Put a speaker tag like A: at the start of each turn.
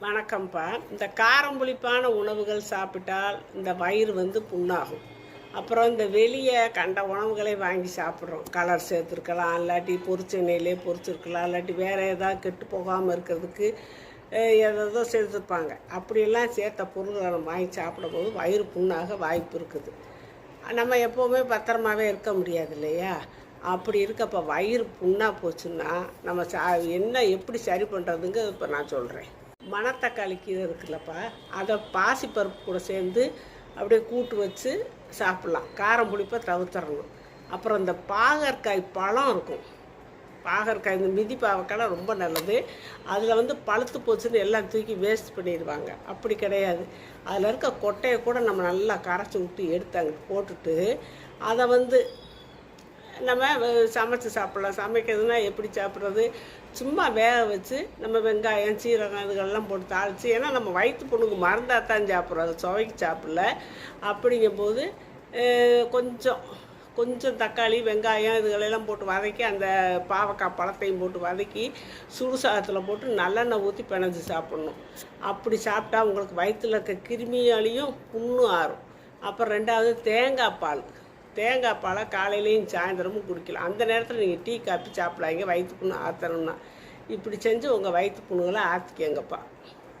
A: வணக்கம்ப்பா. இந்த காரம் புளிப்பான உணவுகள் சாப்பிட்டால் இந்த வயிறு வந்து புண்ணாகும். அப்புறம் இந்த வெளியே கண்ட உணவுகளை வாங்கி சாப்பிட்றோம். கலர் சேர்த்துருக்கலாம் இல்லாட்டி பொரிச்ச எண்ணெயிலே பொரிச்சிருக்கலாம் இல்லாட்டி வேறு ஏதாவது கெட்டு போகாமல் இருக்கிறதுக்கு அஹ், சேர்த்துருப்பாங்க. அப்படியெல்லாம் சேர்த்த பொருள்களை நம்ம வாங்கி சாப்பிடும்போது வயிறு புண்ணாக வாய்ப்பு இருக்குது. நம்ம எப்போவுமே பத்திரமாவே இருக்க முடியாது இல்லையா? அப்படி இருக்கப்போ வயிறு புண்ணாக போச்சுன்னா நம்ம சா என்ன எப்படி சரி பண்ணுறதுங்க இப்போ நான் சொல்கிறேன் மணத்தக்காளி கீரை இருக்குல்லப்பா. அதை பாசிப்பருப்பு கூட சேர்ந்து அப்படியே கூட்டு வச்சு சாப்பிட்லாம். காரம் புளிப்பை தவிர்த்துறணும். அப்புறம் இந்த பாகற்காய் பழம் இருக்கும். பாகற்காய் இந்த மிதி பாவக்காய் ரொம்ப நல்லது. அதில் வந்து பழுத்து போச்சுன்னு எல்லாம் தூக்கி வேஸ்ட் பண்ணிடுவாங்க. அப்படி கிடையாது. அதில் இருக்க கொட்டையை கூட நம்ம நல்லா கரைச்சி விட்டு எடுத்து அங்கே போட்டுட்டு அதை வந்து நம்ம சமைச்சு சாப்பிட்லாம். சமைக்கிறதுனா எப்படி சாப்பிட்றது? சும்மா வேக வச்சு நம்ம வெங்காயம் சீரகம் இதுகளெல்லாம் போட்டு தாளித்து ஏன்னா நம்ம வயிற்று புண்ணுக்கு மறந்தால் தான் சாப்பிட்றோம். அதை சுவைக்கு சாப்பிடல. அப்படிங்கும்போது கொஞ்சம் கொஞ்சம் தக்காளி வெங்காயம் இதுகளெல்லாம் போட்டு வதக்கி அந்த பாவக்காய் பழத்தையும் போட்டு வதக்கி சுடு சாதத்தில் போட்டு நல்லெண்ணெய் ஊற்றி பிணைஞ்சு சாப்பிட்ணும். அப்படி சாப்பிட்டா உங்களுக்கு வயிற்றில் இருக்க கிருமியாலையும் புண்ணும் ஆறும். அப்புறம் ரெண்டாவது தேங்காய் பால். தேங்காய் பாலை காலையிலையும் சாயந்தரமும் குடிக்கலாம். அந்த நேரத்தில் நீங்கள் டீ காப்பி சாப்பிடாங்க வயிற்று புண்ணு ஆற்றணும்னா இப்படி செஞ்சு உங்கள் வயிற்று புண்ணுங்களை ஆற்றிக்கங்கப்பா